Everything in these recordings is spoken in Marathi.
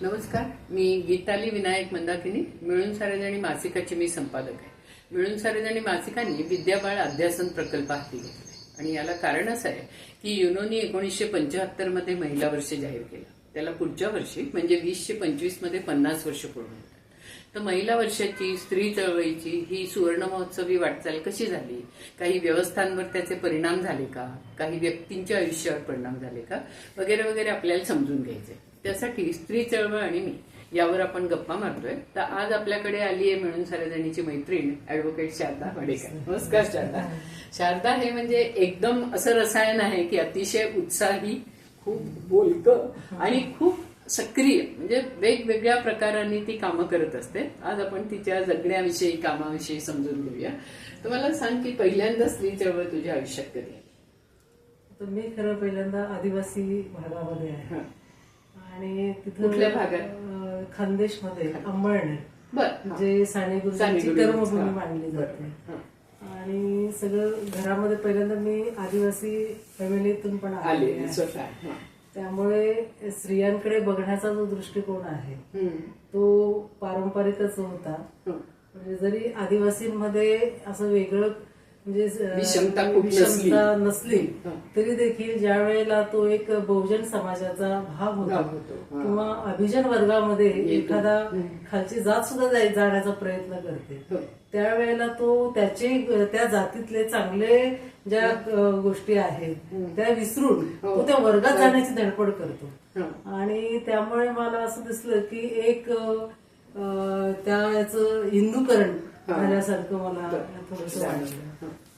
नमस्कार. मी गीताली विनायक मंदाकिनी. मिळून सारेजणी मासिकाची मी संपादक आहे. मिळून सारेजणी मासिकांनी विद्याबाळ अध्यासन प्रकल्प हाती घेतला आणि याला कारण असं आहे की युनोनी एकोणीसशे पंच्याहत्तरमध्ये महिला वर्ष जाहीर केलं. त्याला पुढच्या वर्षी म्हणजे वीसशे पंचवीसमध्ये पन्नास वर्ष पूर्ण होतात. तर महिला वर्षाची स्त्री चळवळीची ही सुवर्ण महोत्सवी वाटचाल कशी झाली? काही व्यवस्थांवर त्याचे परिणाम झाले का? काही व्यक्तींच्या आयुष्यावर परिणाम झाले का? वगैरे वगैरे आपल्याला समजून घ्यायचे त्यासाठी स्त्री चळवळ आणि मी यावर आपण गप्पा मारतोय. तर आज आपल्याकडे आली आहे मिळून सारेजणीची मैत्रीण ऍडव्होकेट शारदा वाडेकर. नमस्कार शारदा. शारदा हे म्हणजे एकदम असं रसायन आहे की अतिशय उत्साही खूप बोलकं आणि खूप सक्रिय म्हणजे वेगवेगळ्या प्रकारांनी ती कामं करत असते. आज आपण तिच्या जगण्याविषयी कामाविषयी समजून घेऊया. तर मला सांग की पहिल्यांदा स्त्री चळवळ तुझ्या आयुष्यात कधी मी खरं पहिल्यांदा आदिवासी भागामध्ये आहे. आणि कुठल्या भागात? खानदेशमध्ये अंबळणे जे साने गुरुजींची. कर्मभूमी. मानली जाते. आणि सगळं घरामध्ये पहिल्यांदा मी आदिवासी फॅमिलीतून पण आले. त्यामुळे स्त्रियांकडे बघण्याचा जो दृष्टिकोन आहे. तो पारंपरिकच होता हं. म्हणजे जरी आदिवासींमध्ये असं वेगळं म्हणजे विषमता नसली. विषमता नसली हं. तरी देखील ज्या वेळेला तो एक बहुजन समाजाचा भाग होता. हं. किंवा अभिजन वर्गामध्ये. एखादा हं. खालची जात सुद्धा जाण्याचा प्रयत्न करते हो. त्यावेळेला तो त्याचे त्या जातीतले चांगले ज्या गोष्टी आहेत हं. त्या विसरून हो. तो त्या वर्गात जाण्याची धडपड करतो हं. आणि त्यामुळे मला असं दिसलं की एक त्याचं हिंदूकरण हा. झाल्यासारखं मला. थोडस हा. वाटलं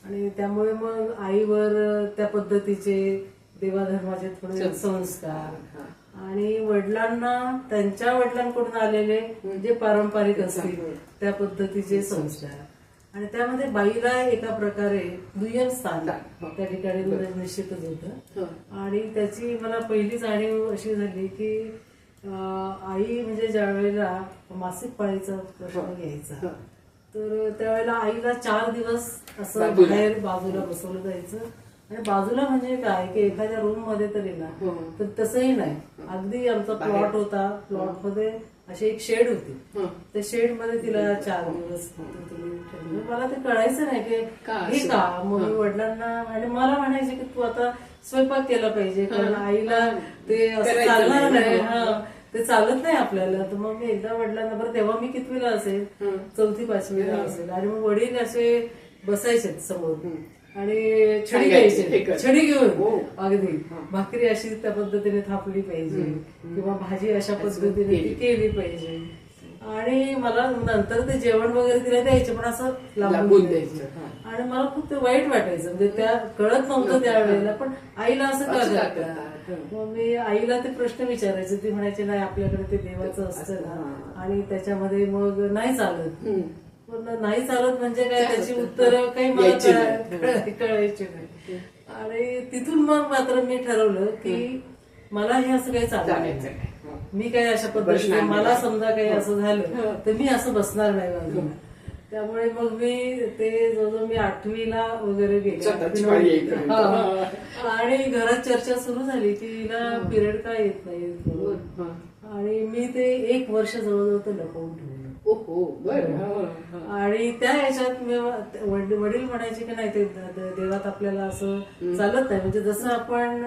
आणि त्यामुळे मग आईवर त्या पद्धतीचे देवाधर्माचे थोडे. संस्कार. आणि वडिलांना त्यांच्या वडिलांकडून आलेले जे पारंपरिक असतील त्या पद्धतीचे संस्कार आणि त्यामध्ये बाईला एका प्रकारे दुय्यम स्थान हो. त्या ठिकाणी निश्चितच होतं हं. आणि त्याची मला पहिली जाणीव अशी झाली की आई म्हणजे ज्या वेळेला मासिक पाळीचा प्रश्न हो. घ्यायचा. तर त्यावेळेला आईला चार दिवस असं बाजूला. बाहेर बाजूला बसवलं जायचं आणि बाजूला म्हणजे काय की एखाद्या रूममध्ये तरी ना हो. तर तसंही नाही अगदी आमचा बाहेर. प्लॉट होता प्लॉटमध्ये अशी एक शेड होती हं. त्या शेडमध्ये तिला चार दिवस ठेवलं. मला ते कळायचं नाही की का हे असं? का मग मी हं. वडिलांना आणि मला म्हणायचे की तू आता स्वयंपाक केला पाहिजे कारण हं. आईला ते असं करायचं चालणार नाही. नाही हं. ते चालत नाही आपल्याला तर मग मी एकदा वडिलांना बरं तेव्हा मी कितवीला असेल. चौथी पाचवीला. असेल आणि मग वडील असे बसायचे समोर. आणि छडी घ्यायचे. छडी घेऊन हो. अगदी. भाकरी अशी त्या पद्धतीने थापली पाहिजे. किंवा भाजी अशा पद्धतीने केली. पाहिजे आणि मला नंतर ते जेवण वगैरे तिला द्यायचे पण असं लांबून द्यायचं. आणि मला खूप ते वाईट वाटायचं म्हणजे त्या कळत नव्हतं त्यावेळेला पण आईला असं का मग मी आईला ते प्रश्न विचारायचे. ती म्हणायचे नाही आपल्याकडे ते देवाचं असतं ना. आणि त्याच्यामध्ये मग नाही चालत. पण नाही चालत म्हणजे काय? त्याची? उत्तरं काही मला कळायची नाही. आणि तिथून मग मात्र मी ठरवलं की मला हे असं काही. हं. मी काही अशा पद्धतीने मला. समजा काही असं झालं. तर मी असं बसणार नाही बाजूला त्यामुळे मग मी ते जवळजवळ मी आठवीला वगैरे गेले. आणि घरात चर्चा सुरू झाली की हिला पिरियड का येत नाही. आणि मी ते एक वर्ष जवळजवळ ते लपवून ठेवलं. ओहो बर. आणि त्या याच्यात मी वड- वडील म्हणायचे की नाही ते देवात आपल्याला असं चालत नाही. म्हणजे जसं आपण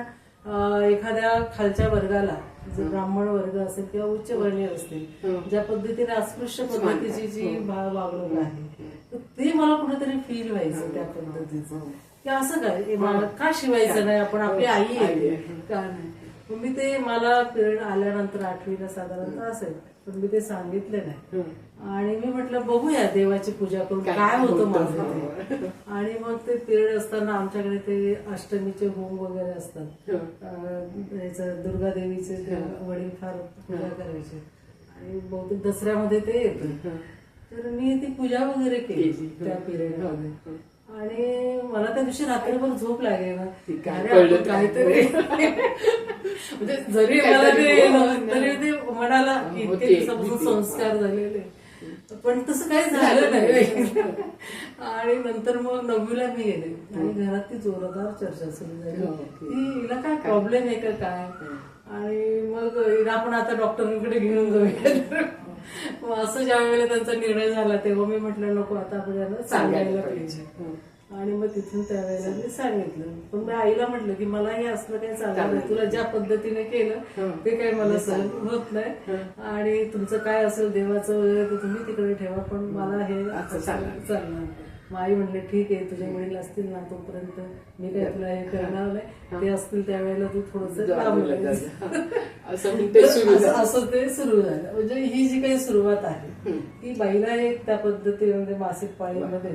एखाद्या खालच्या वर्गाला जे ब्राह्मण वर्ग असेल किंवा उच्च वर्णीय असतील. ज्या पद्धतीने अस्पृश्य पद्धतीची जी वागणूक आहे ते मला कुठेतरी फील व्हायचं त्या पद्धतीचं. की असं काय? मला का शिवायचं नाही? आपण आपली आई आहे. का नाही? मी ते मला पिरियड आल्यानंतर आठवीला साधारणतः असेल पण मी ते सांगितले नाही हं. आणि मी म्हटलं बघूया देवाची पूजा करून काय होतं? माझं. आणि मग ते पिरियड असताना आमच्याकडे ते अष्टमीचे होम वगैरे असतात दुर्गा देवीचे. वडील फार पूजा करायचे आणि बहुतेक दसऱ्यामध्ये ते येतं. तर मी ती पूजा वगैरे केली. त्या. पिरियड. मध्ये आणि मला त्या दिवशी रात्रभर झोप लागेल. काहीतरी म्हणजे जरी मला ते बोल. तरी ते म्हणाला इतके दिवसापासून. संस्कार झालेले. पण तसं काही झालं नाही. आणि नंतर मग नववीला मी गेले. आणि घरात ती जोरदार चर्चा सुरू झाली. हो. की हिला काय प्रॉब्लेम आहे का काय? आणि मग हिला आपण आता डॉक्टरांकडे घेऊन जाऊया असं ज्या वेळेला त्यांचा निर्णय झाला तेव्हा मी म्हटलं नको आता आपण यांना सांगायला पाहिजे. आणि मग तिथून त्यावेळेला मी सांगितलं. पण मी आईला म्हटलं की मला हे असलं काही चाललं नाही. तुला ज्या पद्धतीने केलं ते काही मला सहन होत नाही. आणि तुमचं काय असेल देवाचं वगैरे तुम्ही तिकडे ठेवा. पण मला हे असं चालणार मग आई म्हणले ठीक आहे तुझे वडील असतील ना तोपर्यंत मी काय तुला हे करणार नाही. ते असतील त्यावेळेला तू थोडस असं ते सुरू झालं. म्हणजे ही जी काही सुरुवात आहे ती बाईला एक त्या पद्धतीने म्हणजे मासिक पाळीमध्ये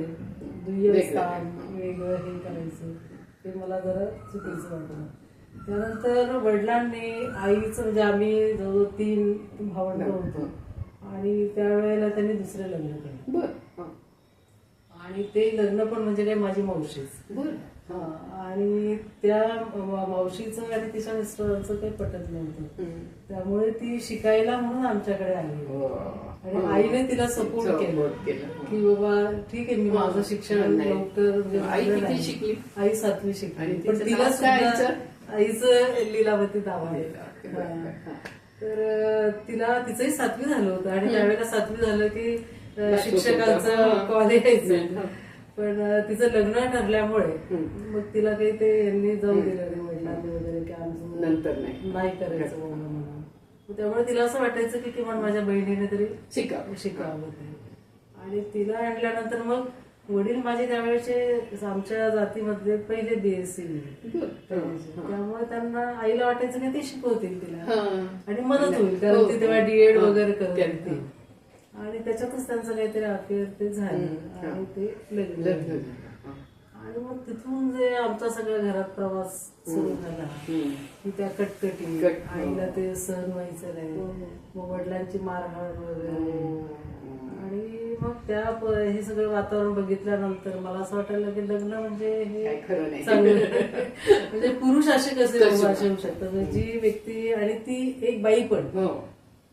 दुय्यम स्थान वेगळं हे करायचं ते मला जरा चुकीचं वाटलं. त्यानंतर वडिलांनी आईचं म्हणजे आम्ही जवळ तीन भावंड होतो. आणि त्यावेळेला त्यांनी दुसरे लग्न केलं. आणि ते लग्न पण म्हणजे काय माझी मावशीच. हा, आणि त्या मा- मावशीचं आणि तिच्या मिस्टरांचं काही पटत नव्हतं. त्यामुळे ती शिकायला म्हणून आमच्याकडे आली. आणि आईने तिला सपोर्ट केलं. की बाबा ठीक आहे मी माझं शिक्षण नाही. लवकर म्हणजे आई. शिकली? आई सातवी शिकली. पण तिला सुद्धा आईचं? लीलावती दावा. तर तिला तिचंही सातवी झालं होतं. आणि त्यावेळेला सातवी झालं की. शिक्षकांचं हा. कॉल यायचं हा. पण तिचं लग्न ठरल्यामुळे मग तिला काही ते यांनी जाऊ दिलं नाही वडिलांनी वगैरे की आमचं नंतर नाही. करायचं म्हणून. त्यामुळे तिला असं वाटायचं की किमान माझ्या बहिणीने तरी शिकावं. शिकावं ते. आणि तिला आणल्यानंतर मग वडील माझे त्यावेळेचे आमच्या जातीमधले पहिले बीएससी त्यामुळे त्यांना आईला वाटायचं की ते शिकवतील तिला. हा. आणि मदत होईल हो, कारण ती तेव्हा डीएड हा. वगैरे करत करते. होती. आणि त्याच्यातच त्यांचं काहीतरी अफेअर ते झालं आणि ते लग्न. हा. आणि मग तिथून जे आमचा सगळ्या घरात प्रवास सुरू झाला. की त्या कटकटी कट- हो. आईला ते सहन व्हायचं नाही मग वडिलांची मारहाण वगैरे आणि मग त्या हे सगळं वातावरण बघितल्यानंतर मला असं वाटायला की लग्न म्हणजे हे. चांगलं म्हणजे पुरुष असे कसे? असे होऊ शकतात म्हणजे जी व्यक्ती आणि ती एक बाई पण हो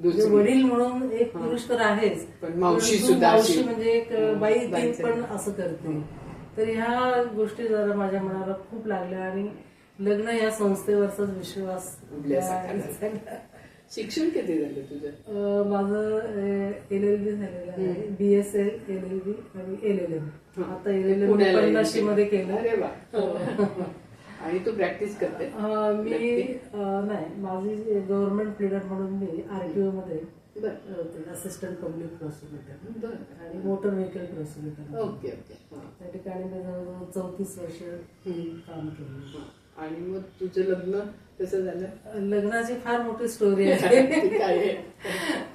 म्हणजे वडील म्हणून एक पुरुष तर आहेच. पण मावशी सुद्धा मावशी. म्हणजे एक बाई ती बाईचं. पण असं करते. तर ह्या गोष्टी जरा माझ्या मनाला खूप लागल्या आणि लग्न या संस्थेवरचाच विश्वास शिक्षण किती झालं तुझं? माझं एल एल बी झालेलं आहे. B S L L L B आणि एल एल एम. आता एल एल एममध्ये केलं. आणि तू प्रॅक्टिस करते मी नाही माझी गव्हर्नमेंट प्लेडर म्हणून मी आरटीओ मध्ये असिस्टंट पब्लिक प्रोसिक्युटर आणि motor vehicle prosecutor okay okay. त्या ठिकाणी मी जवळजवळ चौतीस वर्ष. काम केलं. आणि मग तुझं लग्न कसं झालं लग्नाची फार मोठी स्टोरी आहे?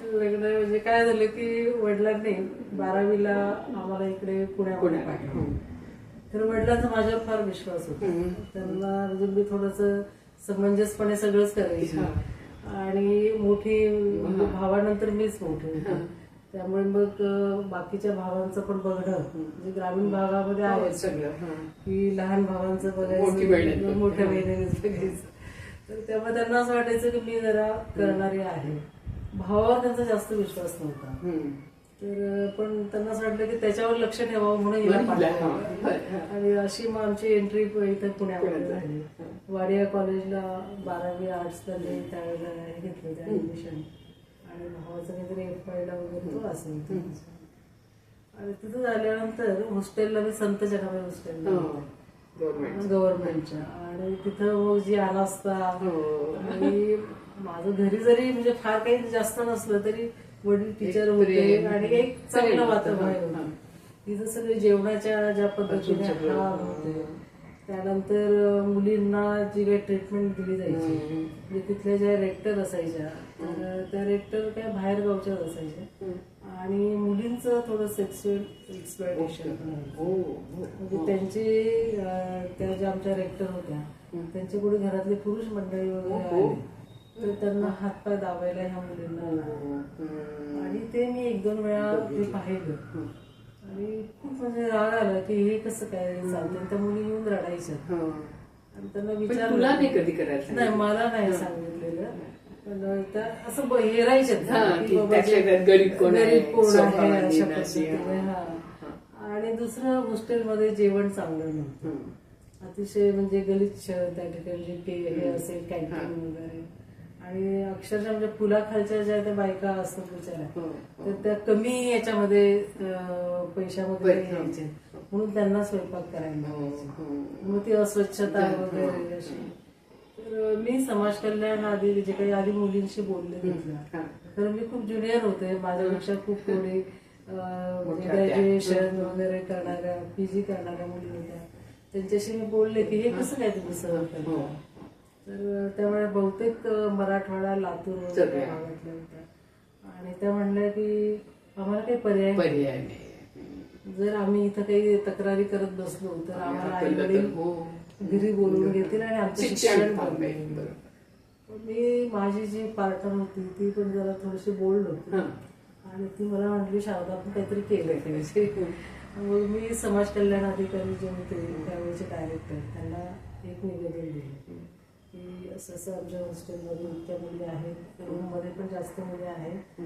लग्न म्हणजे काय झालं की वडिलांनी बारावीला आम्हाला इकडे पुण्यामध्ये. पाठवलं. तर वडिलांचा माझ्यावर फार विश्वास होता. त्यांना म्हणजे मी थोडस समंजसपणे सगळंच करायची हा. आणि मोठी भावानंतर मीच मोठी होते. त्यामुळे मग बाकीच्या भावांचं पण बघणं म्हणजे ग्रामीण भागामध्ये हो, आहे सगळं हा. की लहान भावांचं. बघायचं मोठ्या बहिणीनेच बघायचं तर तेव्हा त्यांना असं वाटायचं की मी जरा करणारी आहे भावावर त्यांचा जास्त विश्वास नव्हता. तर पण त्यांना असं वाटलं की त्याच्यावर लक्ष ठेवावं म्हणून हिला पाठवलं. हा, हा. आणि अशी मग आमची एंट्री इथं पुण्यामध्ये झाली झाली. वाडिया कॉलेजला बारावी आर्ट्सला मी त्यावेळेला हे घेतलं होतं ऍडमिशन आणि भावाचं काहीतरी एफ ला वगैरे तो असेल आणि तिथं झाल्यानंतर हॉस्टेलला मी संत जनाबाई हॉस्टेलला हो. गव्हर्नमेंट गव्हर्नमेंटच्या आणि तिथं मग जी अनास्था हो. आणि माझं घरी जरी म्हणजे फार काही जास्त नसलं तरी वडील टीचर होते. आणि एक चांगलं. वातावरण हा. होतं तिथं सगळे जेवणाच्या ज्या पद्धतीने होते त्यानंतर मुलींना जी काही ट्रीटमेंट दिली जायची. म्हणजे तिथल्या ज्या रेक्टर असायच्या तर त्या रेक्टर काय बाहेर गावच्याच असायच्या आणि मुलींचं थोडं सेक्सुअल एक्सप्लॉयटेशन. हो हो. म्हणजे त्यांची अं, त्या ज्या आमच्या रेक्टर होत्या त्यांच्या पुढे घरातले पुरुष मंडळी वगैरे हो. तर त्यांना हातपाय दाबायला ह्या मुलींना. आणि ते मी एक दोन वेळा ते पाहिलं. आणि खूप म्हणजे राग आला की हे कसं काय चालतं त्या मुली येऊन रडायच्या. हो. आणि त्यांना विचार तुला नाही कधी करायचं नाही मला नाही सांगितलेलं. पण त्या असं ब- हेरायच्यात हा, की की बाबा त्यातल्या त्यात गरीब कोण आहे, गरीब कोण आहे स्वभावाने अशा नशी, पद्धतीने हा. हा. आणि दुसरं हॉस्टेलमध्ये जेवण चांगलं नव्हतं. अतिशय म्हणजे गलिच्छ त्या ठिकाणी पे हे असेल कॅन्टीन वगैरे. आणि अक्षरशः म्हणजे पुलाखालच्या ज्या त्या बायका असतात बिचाऱ्या हो. तर त्या कमी याच्यामध्ये पैशामध्ये. यायचे म्हणून त्यांना स्वयंपाक करायला हो. हो. मग ती अस्वच्छता वगैरे अशी तर मी समाज कल्याण आधी जे काही आधी मुलींशी बोलले हा. तर मी खूप ज्युनियर होते माझ्यापेक्षा खूप थोडी ग्रॅज्युएशन वगैरे करणाऱ्या पीजी करणाऱ्या मुली होत्या त्यांच्याशी मी बोलले की हे कसं काय तुम्ही सहन हो. करता तर त्यामुळे बहुतेक मराठवाडा लातूर वगैरे. भागातल्या होत्या आणि त्या म्हणल्या की आम्हाला काही पर्याय. पर्याय नाही जर आम्ही इथं काही तक्रारी करत बसलो तर आम्हाला आई वडील हो. घरी बोलवून घेतील आणि आमचं शिक्षण. मी माझी जी पार्टनर होती ती पण जरा थोडीशी बोल्ड होती. आणि ती मला म्हटली शारदा आपण काहीतरी केलं मग मी समाज कल्याण अधिकारी जे होते त्यावेळेचे डायरेक्टर त्यांना एक निवेदन दिलं की असं असं आमच्या हॉस्टेलमध्ये इतक्या मुली आहेत रूममध्ये पण जास्त मुली आहेत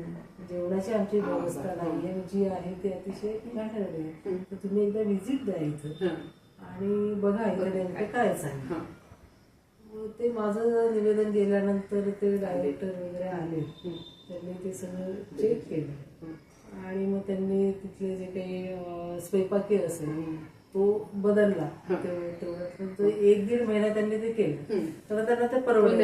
जेवणाची आमची व्यवस्था नाही आहे जी आहे ती अतिशय घाणेरडी आहे. तर तुम्ही एकदा व्हिजिट द्या इथं. आणि बघा इथं नेमकं काय. चालेल हा. मग ते माझं निवेदन गेल्यानंतर ते डायरेक्टर वगैरे आले. त्यांनी ते सगळं चेक केलं. आणि मग त्यांनी तिथले जे काही स्वयंपाकी असेल तो बदलला. तेवढं एक दीड महिना त्यांनी ते केलं. तर त्यांना ते परवडलं.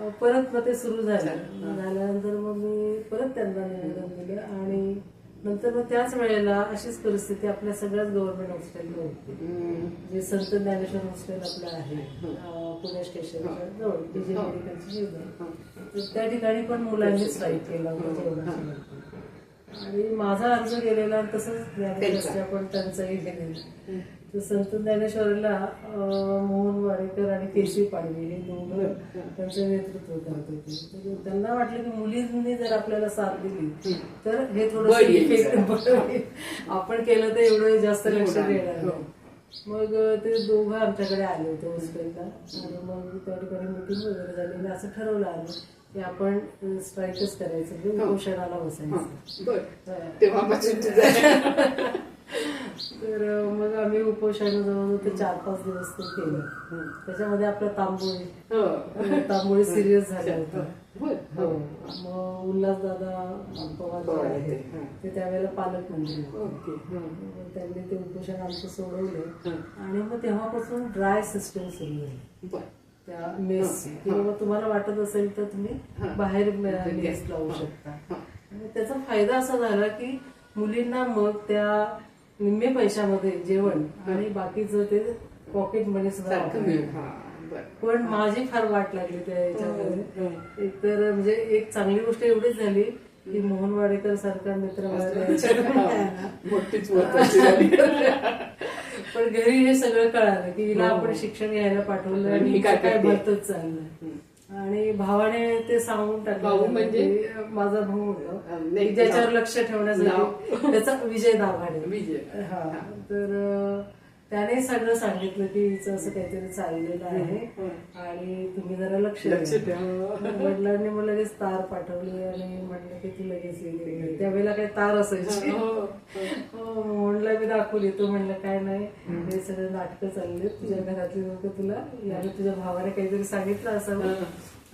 अं, परत मग ते सुरू झालं. झाल्यानंतर मग मी परत त्यांना निवेदन दिलं आणि नंतर मग त्याच वेळेला अशीच परिस्थिती आपल्या सगळ्याच गव्हर्नमेंट हॉस्टेलला होती. जे संत ज्ञानेश्वर हॉस्टेल आपलं आहे अं, पुणे स्टेशनच्या जवळ मेडिकलची. तर त्या ठिकाणी पण मुलांनी स्ट्राईक केला आणि माझा अर्ज गेलेला तसंच ज्ञानेश्वरच्या पण टंचाई गेलेली तर संत ज्ञानेश्वरला मोहन वाडेकर आणि केसी पाडवे हे दोघं त्यांचं नेतृत्व करत होते. त्यांना वाटलं की मुलींनी जर आपल्याला साथ दिली तर हे थोडं. आपण केलं तर एवढं जास्त लक्ष हो. देणार. मग ते दोघं आमच्याकडे आले होते हॉस्टेलला आणि मग त्या ठिकाणी मिटिंग वगैरे झाली. असं ठरवलं आलं आपण स्ट्राईकच करायचं म्हणजे उपोषणाला बसायचं. बर. हा. तेव्हापासून तुझं तर मग आम्ही उपोषण जवळजवळ ते चार पाच दिवस ते केलं. त्याच्यामध्ये आपलं तांबोळी. हो. तांबोळी सिरियस झालं होतं. बर. हो. मग उल्हास दादा पवार पवार आहेत. ते, हा. त्यावेळेला पालकमंत्री हं. मग त्यांनी ते उपोषण आमचं सोडवलं. हं. आणि मग तेव्हापासून ड्राय सिस्टम सुरू झाली. त्या मेस की बाबा तुम्हाला वाटत असेल तर तुम्ही बाहेर म्हणजे मेस लावू शकता. त्याचा फायदा असा झाला की मुलींना मग त्या निम्मे पैशामध्ये जेवण आणि बाकीचं ते पॉकेट मनी सुद्धा हा पण माझी फार वाट लागली त्या याच्यामध्ये. एक तर म्हणजे एक चांगली गोष्ट एवढीच झाली की मोहन वाडेकर सारखा मित्र पण घरी हे सगळं कळालं की हिला आपण शिक्षण घ्यायला पाठवलं आणि ही काय काय? भरतच चाललंय. आणि भावाने ते सांगून टाकलं भाऊ म्हणजे? की माझा भाऊ होता नाही, ज्याच्यावर. लक्ष ठेवण्यासाठी त्याचा विजय दाभाडे. विजय. हा. तर अं, त्याने सगळं सांगितलं की हिचं असं काहीतरी चाललेलं आहे. आणि तुम्ही जरा लक्ष द्या. वडिलांनी मग लगेच तार पाठवली आणि म्हणलं की तू लगेच ये. त्यावेळेला काही तार असायची. हो. हो म्हणलं मी दाखवली तो म्हणलं काय नाही. हे सगळे नाटकं चालले तुझ्या घरातली लोक तुला याने तुझ्या भावाने काहीतरी सांगितलं असावं.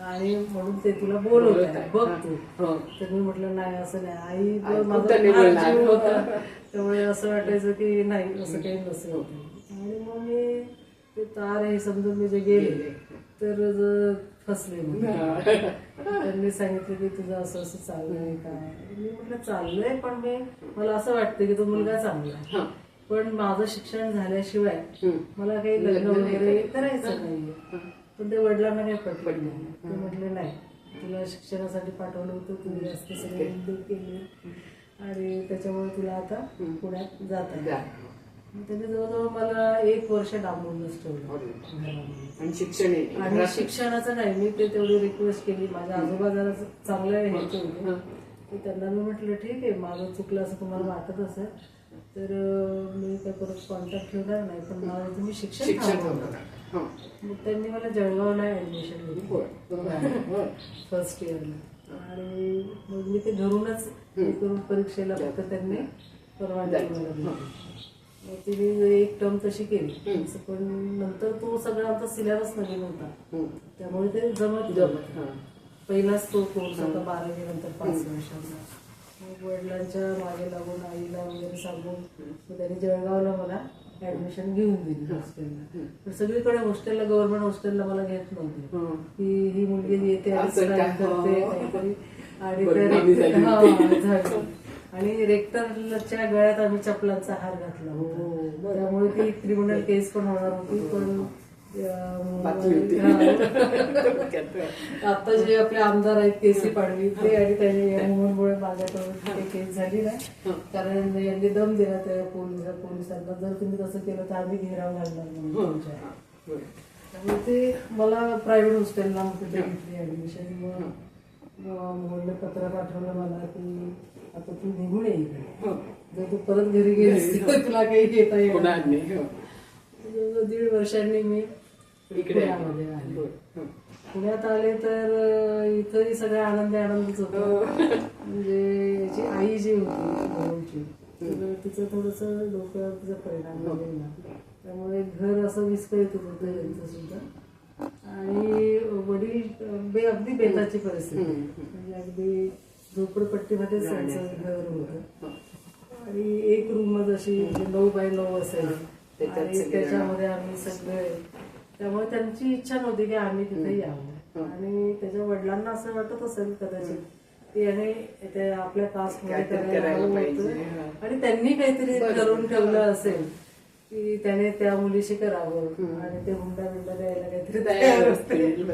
आणि म्हणून ते तुला बोलवत बघ तू. हो. तर मी म्हटलं नाही असं नाही. आई माझा त्यामुळे असं वाटायचं की नाही असं काही नसेल आणि मग मी ते तार हे समजून मी जे गेले तर फसले त्यांनी सांगितलं की तुझं असं असं चाललंय काय मी म्हटलं चाललंय पण मी मला असं वाटतं की तो मुलगा चांगला. पण माझं शिक्षण झाल्याशिवाय. मला काही लग्न वगैरे करायचं. नाहीये. पण ते वडिलांना काही पटलं नाही. ते म्हटले नाही तुला शिक्षणासाठी पाठवलं होतं तू जास्त सगळे केले. आणि त्याच्यामुळे तुला आता पुण्यात जात जा. त्यांनी जवळजवळ मला एक वर्ष डांबूनच ठेवलं. आणि शिक्षण. आणि शिक्षणाचं नाही मी ते तेवढी रिक्वेस्ट केली. माझ्या आजोबा जरा चांगलं ह्याचे होते त्यांना मी म्हटलं ठीक आहे माझं चुकलं असं तुम्हाला वाटत असेल तर मी काय परत कॉन्टॅक्ट ठेवणार नाही पण मला तुम्ही शिक्षण. हो. मग त्यांनी मला जळगावला ऍडमिशन होय. फर्स्ट इयरला आणि मग मी ते घरूनच करून परीक्षेला फक्त त्यांनी परवानगी मग तिने एक टर्म तशी केली. पण नंतर तो सगळा आमचा सिलेबस नवीन होता. त्यामुळे ते जमत जमत. पहिलाच तो कोर्स होता बारावी नंतर पाच वर्षांचा. मग वडिलांच्या मागे लागून आईला वगैरे सांगून त्यांनी जळगावला मला ऍडमिशन घेऊन दिली हॉस्टेलला पण सगळीकडे हॉस्टेलला गव्हर्नमेंट हॉस्टेलला मला घेत नव्हते. हं. की ही मुलगी येते आणि हो. आणि हा, रेक्टरच्या गळ्यात आम्ही चपलांचा हार घातला. हो, होता त्यामुळे ती क्रिमिनल केस पण होणार होती पण हा. आता जे आपले आमदार आहेत केसी पाडवी ते आणि त्यांनी या मुलांमुळे माझ्याकडून केस झाली नाही कारण यांनी दम दिला त्या पोलीस पोलिसांना जर तुम्ही तसं केलं तर आम्ही घेराव घालणार. बरं. त्यामुळे ते मला प्रायव्हेट हॉस्टेलला तिथे घेतली ऍडमिशन मग पत्र पाठवलं मला की आता तू निघून ये इकडे हं. जर तू परत घरी गेलीस तर तुला काही घेता येणार नाही. हं. दीड वर्षांनी मी इकडे. पुण्यामध्ये आले. हं. पुण्यात आले तर इथंही सगळं आनंदी आनंदच होतो हो. म्हणजे याची आई जी होती भाऊची तर तिचं थोडस डोक्यावर तिचा परिणाम झालेला त्यामुळे घर असं विस्कळीत होतं यांचं सुद्धा आणि वडील बे अगदी बेताची परिस्थिती. म्हणजे अगदी झोपडपट्टीमध्ये त्यांचं घर होतं हं. आणि एक रूममध्ये अशी म्हणजे नऊ बाय नऊ असेल त्याच्यामध्ये आम्ही सगळे त्यामुळे त्यांची इच्छा नव्हती की आम्ही तिथे यावं. आणि त्याच्या वडिलांना असं वाटत असेल कदाचित की याने आपल्या कास्टमध्ये काहीतरी करायला करायला हवं पाहिजे, होतं. हा. आणि त्यांनी काहीतरी. ठरवून ठेवलं असेल की त्याने त्या मुलीशी करावं आणि ते हुंडा बिंडा द्यायला काहीतरी तयार असते असतील.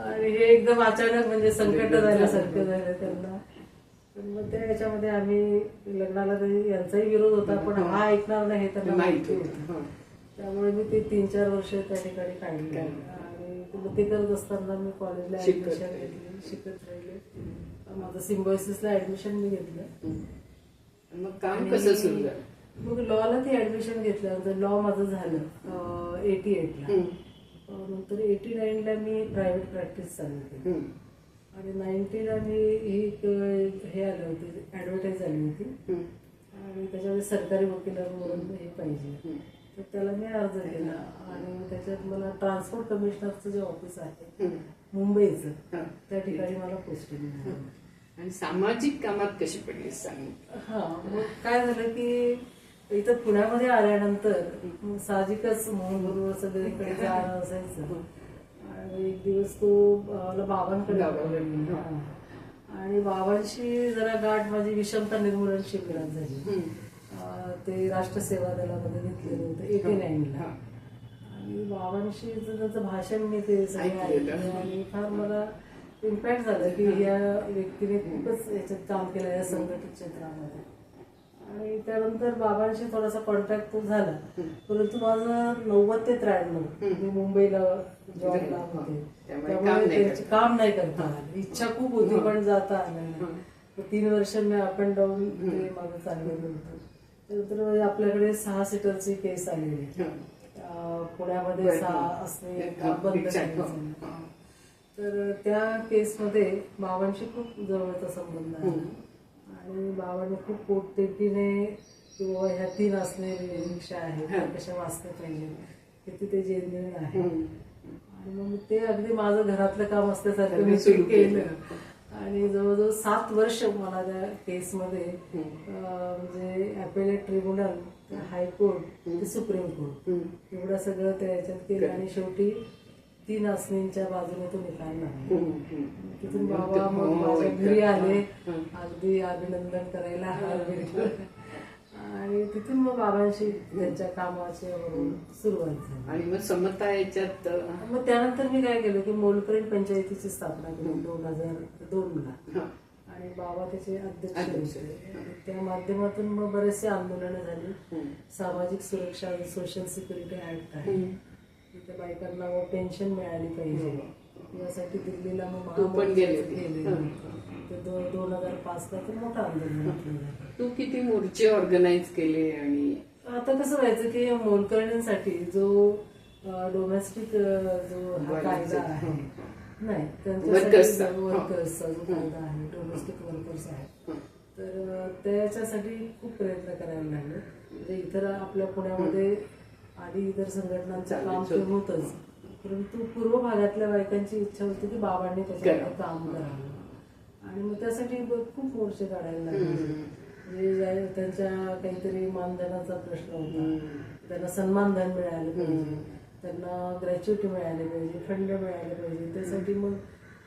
आणि हे एकदम अचानक म्हणजे संकट झाल्यासारखं झालं त्यांना. मग त्या याच्यामध्ये आम्ही लग्नाला तरी यांचाही विरोध होता पण हा ऐकणार नाही हे त्यांना माहीत माहिती होतं. त्यामुळे मी ते तीन चार वर्ष त्या ठिकाणी काढली. आणि ते- मग ते करत असताना मी कॉलेजला शिकत ऍडमिशन. घेतली शिकत राहिले माझं सिम्बॉयसिसला ऍडमिशन मी घेतलं. मग काम कसं सुरू झालं मग लॉला ते ऍडमिशन घेतल्यानंतर लॉ माझं झालं एटी एटला. नंतर एटी नाईनला मी प्रायव्हेट प्रॅक्टिस चालू केली. आणि नाईन्टीला मी ही हे आलं होती ऍडव्हर्टाईज आली होती. आणि त्याच्यामध्ये सरकारी वकिलांवरून हे पाहिजे. तर त्याला मी अर्ज केला. आणि त्याच्यात मला ट्रान्सपोर्ट कमिशनरचं जे ऑफिस आहे. मुंबईचं. त्या ठिकाणी मला पोस्टिंग मिळाली आणि सामाजिक कामात कशी पडली सांग? हा मग काय झालं की इथं पुण्यामध्ये आल्यानंतर साहजिकच मोहन बरोबर सगळीकडे जाणं असायचं. आणि एक दिवस तो मला बाबांकडे. आणि बाबांशी जरा गाठ माझी विषमता निर्मूलन शिबिरात झाली. ते राष्ट्रसेवा दलामध्ये घेतलेलं होतं एटी नाईनला. हा. आणि बाबांशी त्याचं भाषण मी ते सगळं. ऐकलं आणि फार मला इम्पॅक्ट झालं की या व्यक्तीने खूपच याच्यात काम केलं या संघटित क्षेत्रामध्ये. आणि त्यानंतर बाबांशी थोडासा कॉन्टॅक्ट झाला. परंतु माझं नव्वद ते त्र्याण्णव मी मुंबईला जॉबला होते. त्यामुळे काम त्यामुळे नाही त्यांची काम नाही करता आलं. इच्छा खूप होती पण जाता आलं तीन वर्ष मी अप अँड डाऊन माझं चाललेलं होतं. त्यानंतर आपल्याकडे सहा सीटरची केस आलेली पुण्यामध्ये. सहा असणे बंद. तर त्या केसमध्ये बाबांशी खूप जवळचा संबंध आहे. आणि बाबांनी खूप पोटतिडकीने किंवा ह्या तीन असलेली रिक्षा आहेत त्या कशा वाचल्या पाहिजे किती ते जेन्युन आहे. आणि मग ते अगदी माझं घरातलं काम असल्यासारखं मी सुरू केलं. आणि जवळजवळ सात वर्ष मला त्या केसमध्ये म्हणजे अपेलेट ट्रिब्युनल हायकोर्ट ते सुप्रीम कोर्ट. एवढं सगळं त्या याच्यात केलं आणि शेवटी तीन आसनींच्या बाजूने तो निकाल लागला हं. हं. तिथून बाबा मग माझ्या. घरी आले. अगदी अभिनंदन करायला हार भेटला आणि तिथून मग बाबांशी त्यांच्या कामाची सुरुवात झाली. आणि मग समता याच्यात मग त्यानंतर मी काय केलं की मोलकरीण पंचायतीची स्थापना केली दोन हजार दोन ला हं. आणि बाबा त्याचे अध्यक्ष त्या माध्यमातून मग बरेचसे आंदोलनं झाली. हं. सामाजिक सुरक्षा सोशल सिक्युरिटी ऍक्ट आहे. हं. तिथे बायकांना मग पेन्शन मिळाली पाहिजे. यासाठी दिल्लीला मग तू पण गेले दोन हजार पाच ला तर मोठं आंदोलन. तू किती मोर्चे ऑर्गनाईज केले आणि आता कसं व्हायचं की मोलकरणींसाठी जो डोमेस्टिक जो हा कायदा आहे. नाही. त्यांच्यासाठी वर्कर्सचा जो कायदा आहे डोमेस्टिक वर्कर्स आहे हं. तर त्याच्यासाठी खूप प्रयत्न करायला लागले म्हणजे इतर आपल्या पुण्यामध्ये आधी इतर संघटनांचं काम. सुरू होतंच परंतु पूर्व भागातल्या बायकांची इच्छा होती की बाबांनी त्याच्यामध्ये काम करावं आणि मग त्यासाठी खूप मोर्चे काढायला लागले. म्हणजे ज्या- त्यांच्या काहीतरी मानधनाचा प्रश्न होता. त्यांना सन्मानधन मिळालं पाहिजे. त्यांना ग्रॅच्युटी मिळाली पाहिजे फंड मिळाले पाहिजे. त्यासाठी मग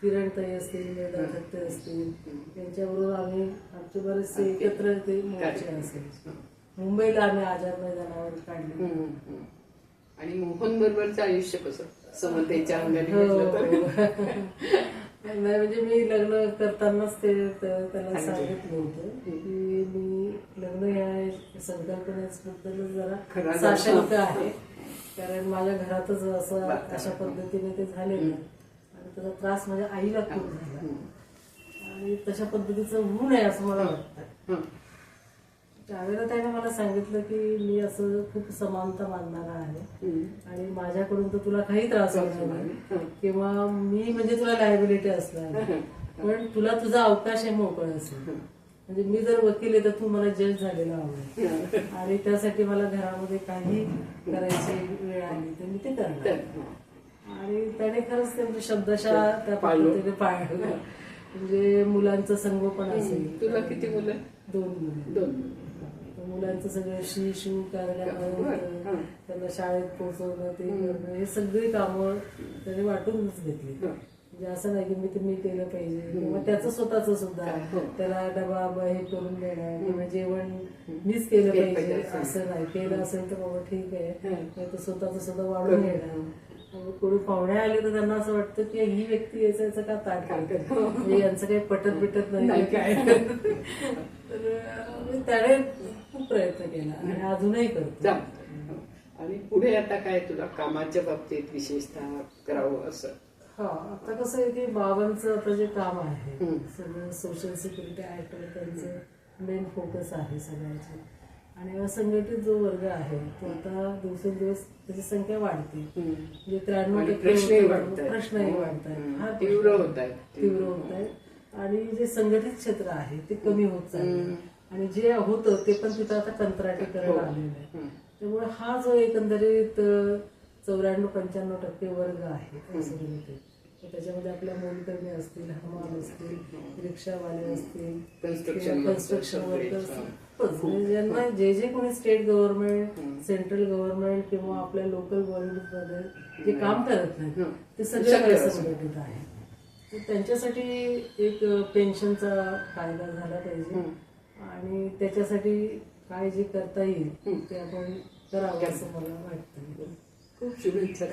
किरणताई असतील वेदा थत्ते असतील त्यांच्याबरोबर आम्ही आमचे बरेचसे एकत्र ते मोर्चे असेल मुंबईला आम्ही आजार मैदानावर काढले. आणि मोहन बरोबरचं आयुष्य कसं? समतेच्या अंगाने हो. तर. नाही म्हणजे मी लग्न करतानाच ते त्याला सांगितलं. होतं की मी लग्न या संकल्पनेबद्दल जरा साशंक आहे. कारण माझ्या घरातच असं अशा पद्धतीने ते झालेलं. आणि त्याचा त्रास माझ्या आईला खूप झाला. आणि तशा पद्धतीचं होऊ नये असं मला वाटतं. हं. त्यावेळेला त्याने मला सांगितलं की मी असं खूप समानता मानणारा आहे. आणि माझ्याकडून तर तुला काही त्रास होणार नाही. किंवा मी म्हणजे तुला लायबिलिटी असणार. पण तुला तुझा अवकाश आहे मोकळ असेल म्हणजे मी जर वकील आहे तर तू मला जज झालेला आवडेल आणि त्यासाठी मला घरामध्ये काही करायची वेळ आली तर मी ते करणार. आणि त्याने खरंच ते म्हणजे शब्दशः त्या पद्धतीने पाळलं. म्हणजे मुलांचं संगोपन असेल. तुला किती मुलं? दोन मुले. दोन तर मुलांचं सगळं शी शू करण्यापर्यंत त्यांना शाळेत पोहोचवणं ते करणं हे सगळी कामं त्याने वाटूनच घेतली. म्हणजे असं नाही की मी ते मी केलं पाहिजे. किंवा त्याचं स्वतःच सुद्धा. त्याला डबा हे करून देणं किंवा जेवण मीच केलं पाहिजे. असं. नाही. केलं असेल तर बाबा ठीक आहे. तर स्वतःच सुद्धा वाढून घेणं. मग कोणी पाहुणे आले तर त्यांना असं वाटतं की ही व्यक्ती याचं याचं का ताट करते? म्हणजे यांचं काही पटत बिटत नाही. काय? तर त्याने खूप प्रयत्न केला आणि अजूनही करतो चालतंय. आणि पुढे आता काय तुला कामाच्या बाबतीत विशेषतः करावं असं? हा आता कसं आहे की बाबांचं आता जे काम आहे सगळं सोशल सिक्युरिटी ऍक्टवर त्यांचं मेन फोकस आहे सगळ्याचे. आणि असंघटित जो वर्ग आहे तो आता दिवसेंदिवस त्याची संख्या वाढते. म्हणजे त्र्याण्णव प्रश्नही वाढत आहेत हा. तीव्र होत आहेत तीव्र होत आहेत आणि जे संघटित क्षेत्र आहे ते कमी होत चालले आणि जे होतं ते पण तिथं आता कंत्राटीकरण आलेलं आहे. त्यामुळे हा जो एकंदरीत चौऱ्याण्णव पंच्याण्णव टक्के वर्ग आहे त्याच्यामध्ये आपल्या मोलकर्मी असतील हमाल असतील रिक्षावाले असतील कन्स्ट्रक्शन वर्कर्स ज्यांना जे जे कोणी स्टेट गव्हर्नमेंट सेंट्रल गव्हर्नमेंट किंवा आपल्या लोकलमध्ये जे काम करत नाही ते सगळे असंघटित आहे. त्यांच्यासाठी एक पेन्शनचा कायदा झाला पाहिजे. आणि त्याच्यासाठी काय जे करता येईल ते आपण करावं असं मला वाटतं खूप शुभेच्छा